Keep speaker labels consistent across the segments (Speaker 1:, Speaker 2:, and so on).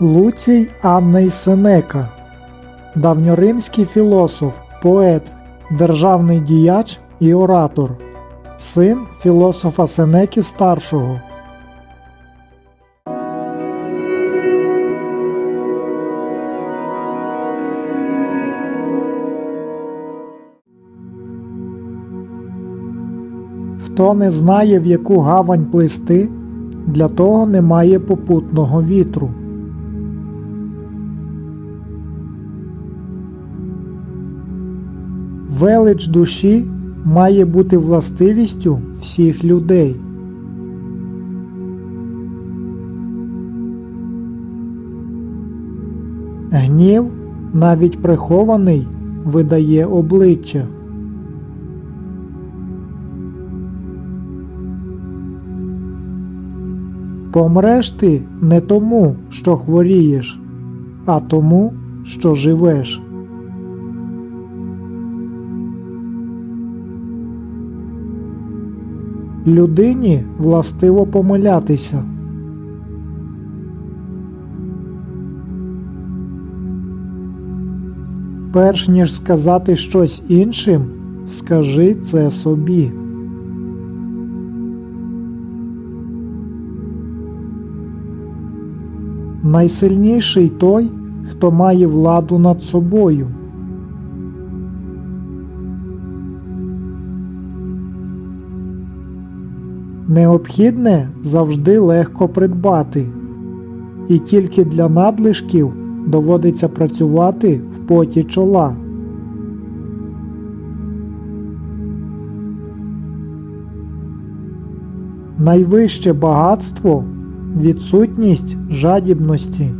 Speaker 1: Луцій Анний Сенека, давньоримський філософ, поет, державний діяч і оратор, син філософа Сенеки Старшого. Хто не знає, в яку гавань плисти, для того немає попутного вітру. Велич душі має бути властивістю всіх людей. Гнів, навіть прихований, видає обличчя. Помреш ти не тому, що хворієш, а тому, що живеш. Людині властиво помилятися. Перш ніж сказати щось іншим, скажи це собі. Найсильніший той, хто має владу над собою. Необхідне завжди легко придбати, і тільки для надлишків доводиться працювати в поті чола. Найвище багатство відсутність жадібності.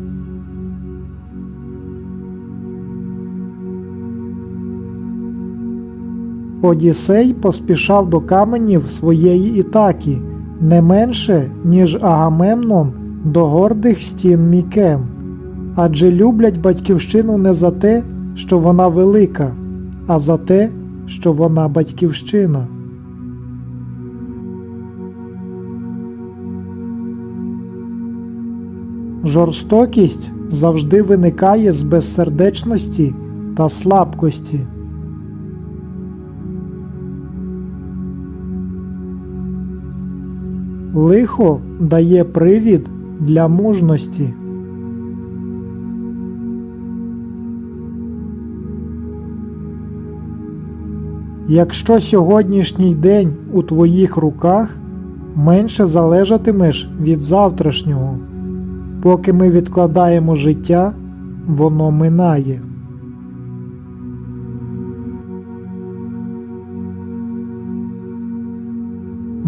Speaker 1: Одіссей поспішав до каменів своєї Ітакі не менше, ніж Агамемнон до гордих стін Мікен, адже люблять батьківщину не за те, що вона велика, а за те, що вона батьківщина. Жорстокість завжди виникає з безсердечності та слабкості. Лихо дає привід для мужності. Якщо сьогоднішній день у твоїх руках, менше залежатимеш від завтрашнього. Поки ми відкладаємо життя, воно минає.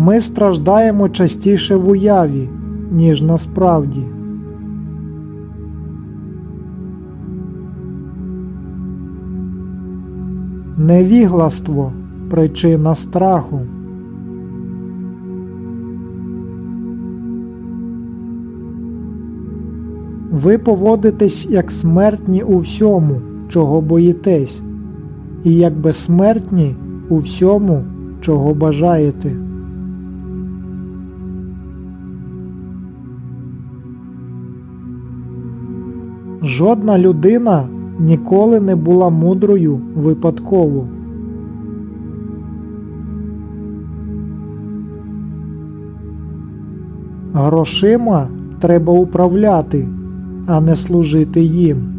Speaker 1: Ми страждаємо частіше в уяві, ніж насправді. Невігластво причина страху. Ви поводитесь як смертні у всьому, чого боїтесь, і як безсмертні у всьому, чого бажаєте. Жодна людина ніколи не була мудрою випадково. Грошима треба управляти, а не служити їм.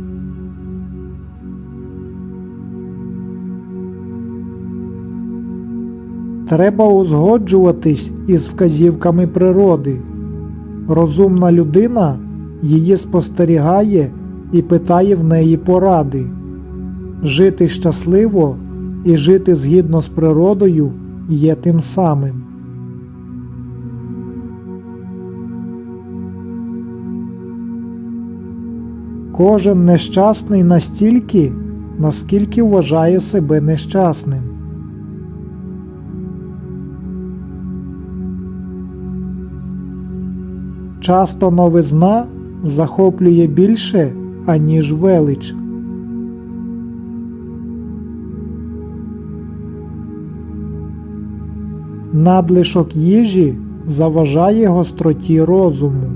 Speaker 1: Треба узгоджуватись із вказівками природи. Розумна людина її спостерігає і питає в неї поради. Жити щасливо і жити згідно з природою є тим самим. Кожен нещасний настільки, наскільки вважає себе нещасним. Часто новизна захоплює більше, аніж велич. Надлишок їжі заважає гостроті розуму.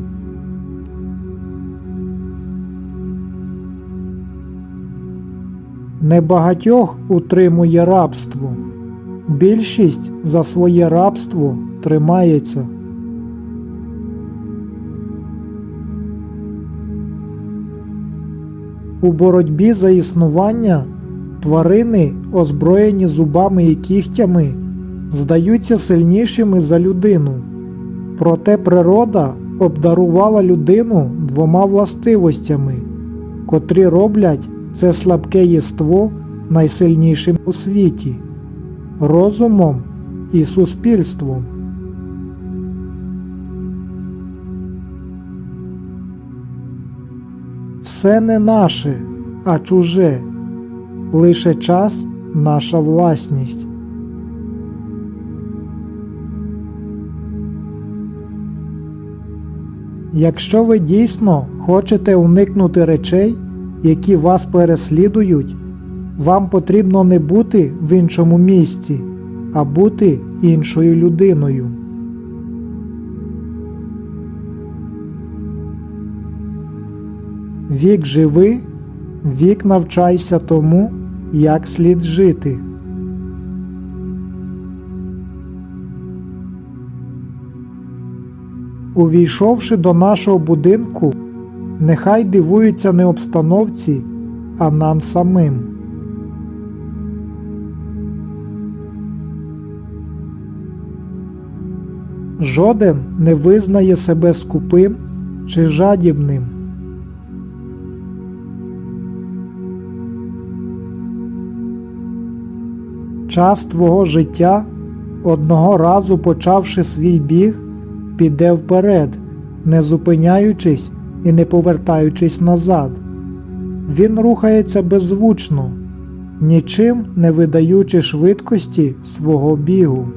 Speaker 1: Небагатьох утримує рабство. Більшість за своє рабство тримається. У боротьбі за існування тварини, озброєні зубами і кігтями, здаються сильнішими за людину. Проте природа обдарувала людину двома властивостями, котрі роблять це слабке єство найсильнішим у світі розумом і суспільством. Все не наше, а чуже, лише час наша власність. Якщо ви дійсно хочете уникнути речей, які вас переслідують, вам потрібно не бути в іншому місці, а бути іншою людиною. Вік живи, вік навчайся тому, як слід жити. Увійшовши до нашого будинку, нехай дивуються не обстановці, а нам самим. Жоден не визнає себе скупим чи жадібним. Час твого життя, одного разу почавши свій біг, піде вперед, не зупиняючись і не повертаючись назад. Він рухається беззвучно, нічим не видаючи швидкості свого бігу.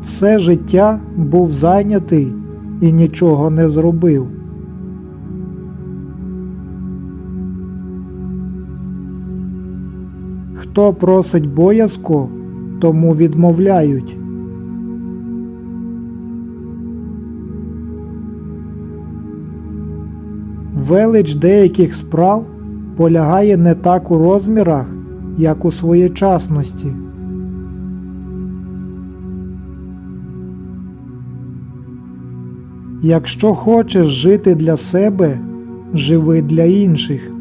Speaker 1: Все життя був зайнятий і нічого не зробив. Хто просить боязко, тому відмовляють. Велич деяких справ полягає не так у розмірах, як у своєчасності. Якщо хочеш жити для себе, живи для інших.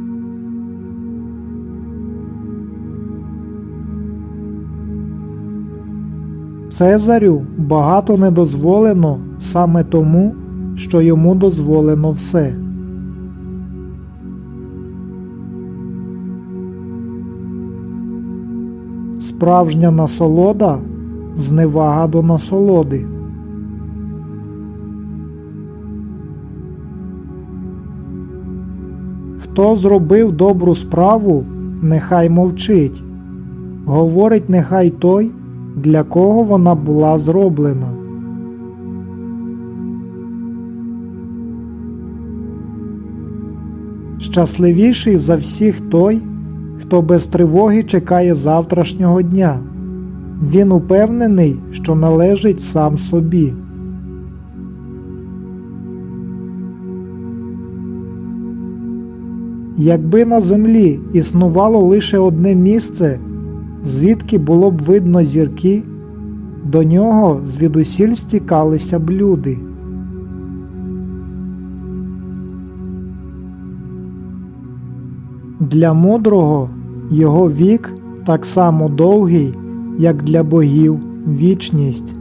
Speaker 1: Цезарю багато не дозволено саме тому, що йому дозволено все. Справжня насолода зневага до насолоди. Хто зробив добру справу, нехай мовчить. Говорить нехай той, для кого вона була зроблена. Щасливіший за всіх той, хто без тривоги чекає завтрашнього дня. Він упевнений, що належить сам собі. Якби на землі існувало лише одне місце, звідки було б видно зірки, до нього звідусіль стікалися б люди. Для мудрого його вік так само довгий, як для богів вічність.